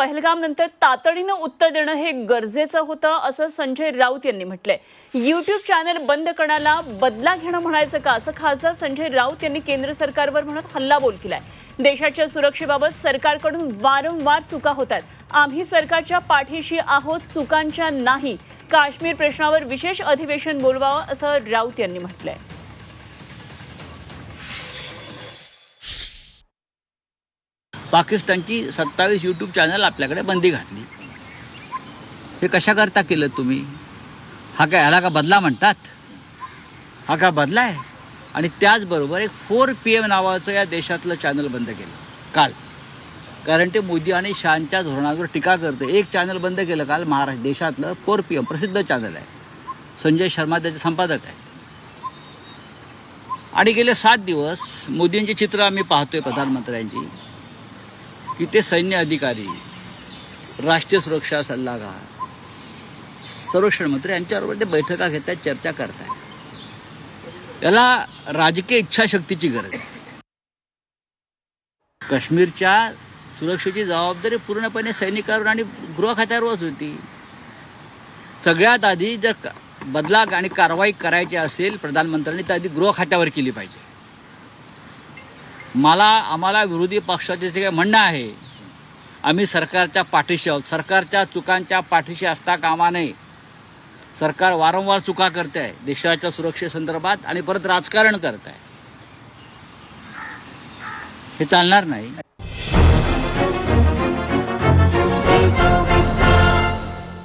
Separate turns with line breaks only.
पहलगाम नंतर तातडीनं उत्तर देणं हे गरजेचं होतं असं संजय राऊत यांनी म्हटलंय. युट्यूब चॅनल बंद करण्याला बदला घेणं म्हणायचं का? असं खासदार संजय राऊत यांनी केंद्र सरकारवर म्हणत हल्लाबोल केलाय. देशाच्या सुरक्षेबाबत सरकारकडून वारंवार चुका होतात आम्ही सरकारच्या पाठीशी आहोत चुकांच्या नाही. काश्मीर प्रश्नावर विशेष अधिवेशन बोलवावं असं राऊत यांनी म्हटलंय.
पाकिस्तानची सत्तावीस यूट्यूब चॅनल आपल्याकडे बंदी घातली. हे कशाकरता केलं तुम्ही? हा काय ह्याला का बदला म्हणतात? हा का बदला आहे? आणि त्याचबरोबर एक फोर पी एम नावाचं या देशातलं चॅनल बंद केलं. काल. कारण ते मोदी आणि शहांच्या धोरणावर टीका करते एक चॅनल बंद केलं काल महाराष्ट्र देशातलं फोर पी एम प्रसिद्ध चॅनल आहे. संजय शर्मा त्याचे संपादक आहेत. आणि गेले सात दिवस मोदींची चित्र आम्ही पाहतोय प्रधानमंत्र्यांची. की ते सैन्य अधिकारी राष्ट्रीय सुरक्षा सल्लागार संरक्षण मंत्री यांच्याबरोबर ते बैठका घेत आहेत चर्चा करत आहेत याला राजकीय इच्छाशक्तीची गरज आहे. काश्मीरच्या सुरक्षेची जबाबदारी पूर्णपणे सैनिकांवर आणि गृह खात्यावरच होती. सगळ्यात आधी जर बदला आणि कारवाई करायची असेल प्रधानमंत्र्यांनी तर आधी गृह खात्यावर केली पाहिजे. मला आम्हाला विरोधी पक्षाचे जे काही म्हणणं आहे आम्ही सरकारच्या पाठीशी आहोत. सरकारच्या चुकांच्या पाठीशी असता कामा नये. सरकार वारंवार चुका करत आहे. देशाच्या सुरक्षेसंदर्भात आणि परत राजकारण करत आहे. हे चालणार नाही.